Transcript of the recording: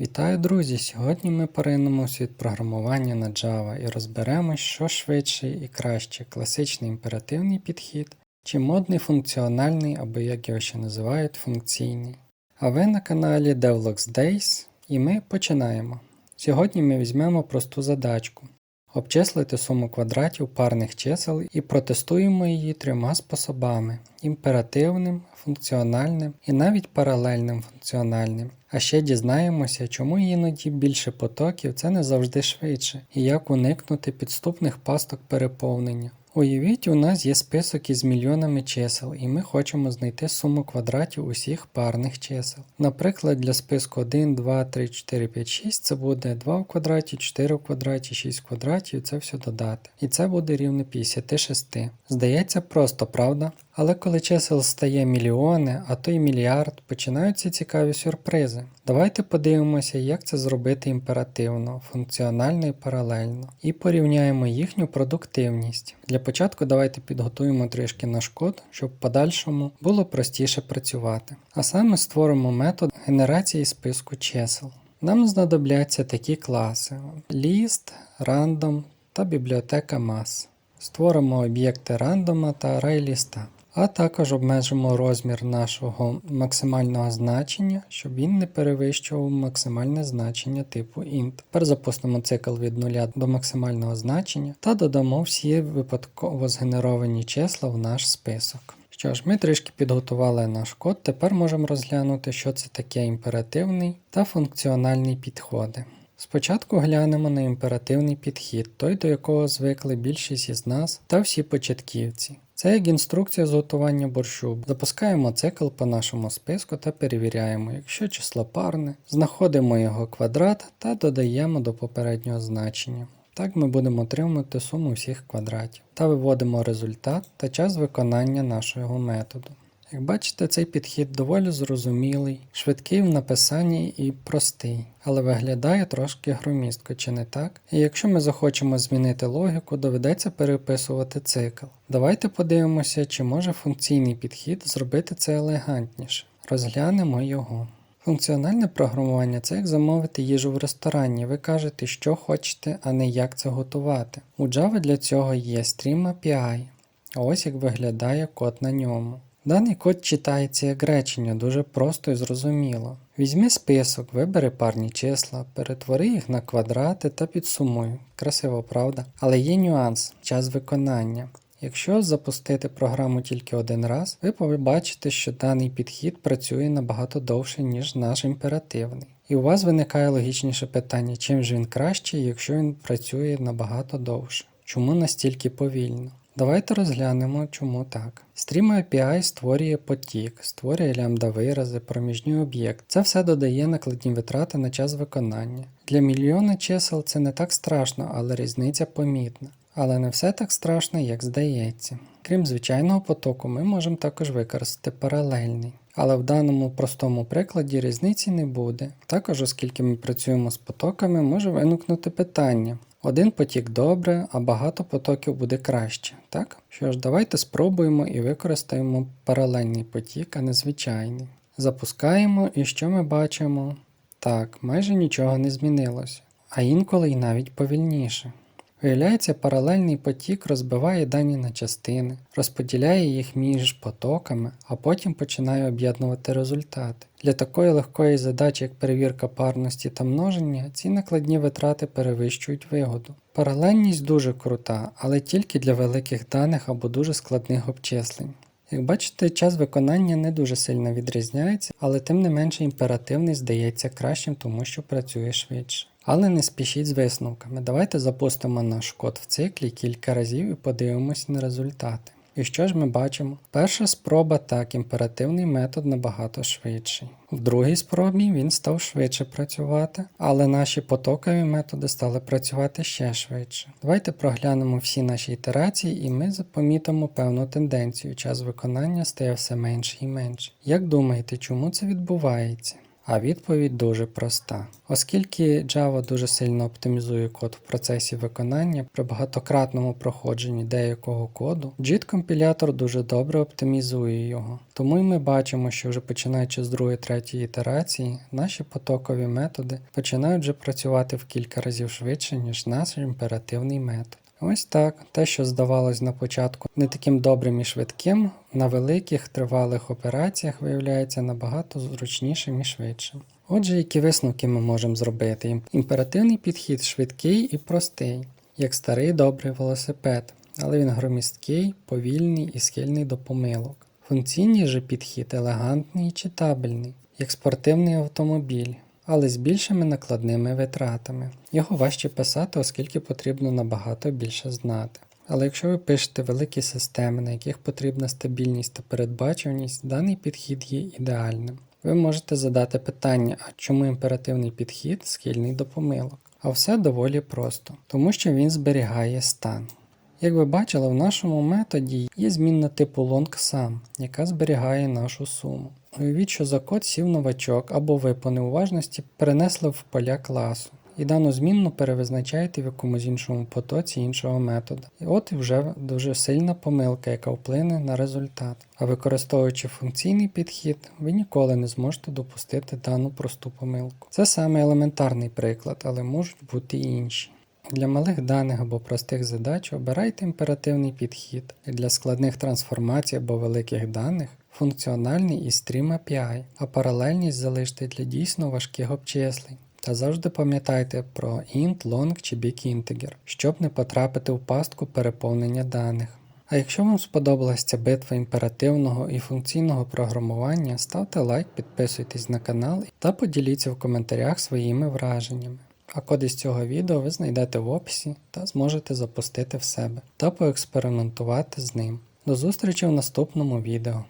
Вітаю, друзі! Сьогодні ми поринемо світ програмування на Java і розберемось, що швидше і краще класичний імперативний підхід чи модний функціональний або як його ще називають функційний. А ви на каналі Devlogs Days і ми починаємо. Сьогодні ми візьмемо просту задачку обчислити суму квадратів парних чисел і протестуємо її трьома способами: імперативним, функціональним і навіть паралельним функціональним. А ще дізнаємося, чому іноді більше потоків це не завжди швидше, і як уникнути підступних пасток переповнення. Уявіть, у нас є список із мільйонами чисел, і ми хочемо знайти суму квадратів усіх парних чисел. Наприклад, для списку 1, 2, 3, 4, 5, 6 це буде 2 в квадраті, 4 в квадраті, 6 в квадраті, це все додати. І це буде рівно 56. Здається просто, правда? Але коли чисел стає мільйони, а то й мільярд, починаються цікаві сюрпризи. Давайте подивимося, як це зробити імперативно, функціонально і паралельно, і порівняємо їхню продуктивність. Для початку давайте підготуємо трішки наш код, щоб в подальшому було простіше працювати. А саме створимо метод генерації списку чисел. Нам знадобляться такі класи: list, random та бібліотека mass. Створимо об'єкти рандома та арray ліста. А також обмежимо розмір нашого максимального значення, щоб він не перевищував максимальне значення типу int. Тепер запустимо цикл від 0 до максимального значення та додамо всі випадково згенеровані числа в наш список. Що ж, ми трішки підготували наш код, тепер можемо розглянути, що це таке імперативний та функціональний підходи. Спочатку глянемо на імперативний підхід, той до якого звикли більшість із нас та всі початківці. Це як інструкція з готування борщу. Запускаємо цикл по нашому списку та перевіряємо, якщо число парне, знаходимо його квадрат та додаємо до попереднього значення. Так ми будемо отримувати суму всіх квадратів та виводимо результат та час виконання нашого методу. Як бачите, цей підхід доволі зрозумілий, швидкий в написанні і простий, але виглядає трошки громістко, чи не так? І якщо ми захочемо змінити логіку, доведеться переписувати цикл. Давайте подивимося, чи може функційний підхід зробити це елегантніше. Розглянемо його. Функціональне програмування це як замовити їжу в ресторані. Ви кажете, що хочете, а не як це готувати. У Java для цього є Stream API. Ось як виглядає код на ньому. Даний код читається як речення, дуже просто і зрозуміло. Візьми список, вибери парні числа, перетвори їх на квадрати та підсумуй. Красиво, правда? Але є нюанс час виконання. Якщо запустити програму тільки один раз, ви побачите, що даний підхід працює набагато довше, ніж наш імперативний. І у вас виникає логічніше питання, чим ж він кращий, якщо він працює набагато довше. Чому настільки повільно? Давайте розглянемо, чому так. Stream API створює потік, створює лямбда вирази, проміжний об'єкт. Це все додає накладні витрати на час виконання. Для мільйона чисел це не так страшно, але різниця помітна. Але не все так страшно, як здається. Крім звичайного потоку, ми можемо також використати паралельний. Але в даному простому прикладі різниці не буде. Також, оскільки ми працюємо з потоками, може виникнути питання. Один потік добре, а багато потоків буде краще. Так? Що ж, давайте спробуємо і використаємо паралельний потік, а не звичайний. Запускаємо і що ми бачимо? Так, майже нічого не змінилося, а інколи й навіть повільніше. Виявляється, паралельний потік розбиває дані на частини, розподіляє їх між потоками, а потім починає об'єднувати результати. Для такої легкої задачі, як перевірка парності та множення, ці накладні витрати перевищують вигоду. Паралельність дуже крута, але тільки для великих даних або дуже складних обчислень. Як бачите, час виконання не дуже сильно відрізняється, але тим не менше імперативний здається кращим, тому що працює швидше. Але не спішіть з висновками. Давайте запустимо наш код в циклі кілька разів і подивимось на результати. І що ж ми бачимо? Перша спроба так, імперативний метод набагато швидший. В другій спробі він став швидше працювати, але наші потокові методи стали працювати ще швидше. Давайте проглянемо всі наші ітерації і ми запомітимо певну тенденцію. Час виконання стає все менше і менше. Як думаєте, чому це відбувається? А відповідь дуже проста. Оскільки Java дуже сильно оптимізує код в процесі виконання при багатократному проходженні деякого коду, JIT-компілятор дуже добре оптимізує його. Тому й ми бачимо, що вже починаючи з другої третьої ітерації, наші потокові методи починають вже працювати в кілька разів швидше, ніж наш імперативний метод. Ось так, те, що здавалось на початку не таким добрим і швидким, на великих тривалих операціях виявляється набагато зручнішим і швидшим. Отже, які висновки ми можемо зробити? Імперативний підхід швидкий і простий, як старий добрий велосипед, але він громісткий, повільний і схильний до помилок. Функційний же підхід елегантний і читабельний, як спортивний автомобіль, але з більшими накладними витратами. Його важче писати, оскільки потрібно набагато більше знати. Але якщо ви пишете великі системи, на яких потрібна стабільність та передбачуваність, даний підхід є ідеальним. Ви можете задати питання, а чому імперативний підхід схильний до помилок? А все доволі просто, тому що він зберігає стан. Як ви бачили, в нашому методі є змінна типу longsum, яка зберігає нашу суму. Уявіть, що за код сів новачок або ви по неуважності перенесли в поля класу. І дану змінну перевизначаєте в якомусь іншому потоці іншого методу. І от і вже дуже сильна помилка, яка вплине на результат. А використовуючи функційний підхід, ви ніколи не зможете допустити дану просту помилку. Це саме елементарний приклад, але можуть бути і інші. Для малих даних або простих задач обирайте імперативний підхід, для складних трансформацій або великих даних функціональний і стрім API, а паралельність залиште для дійсно важких обчислень. Та завжди пам'ятайте про int, long чи big integer, щоб не потрапити в пастку переповнення даних. А якщо вам сподобалася ця битва імперативного і функційного програмування, ставте лайк, підписуйтесь на канал та поділіться в коментарях своїми враженнями. А код із цього відео ви знайдете в описі та зможете запустити в себе та поекспериментувати з ним. До зустрічі в наступному відео.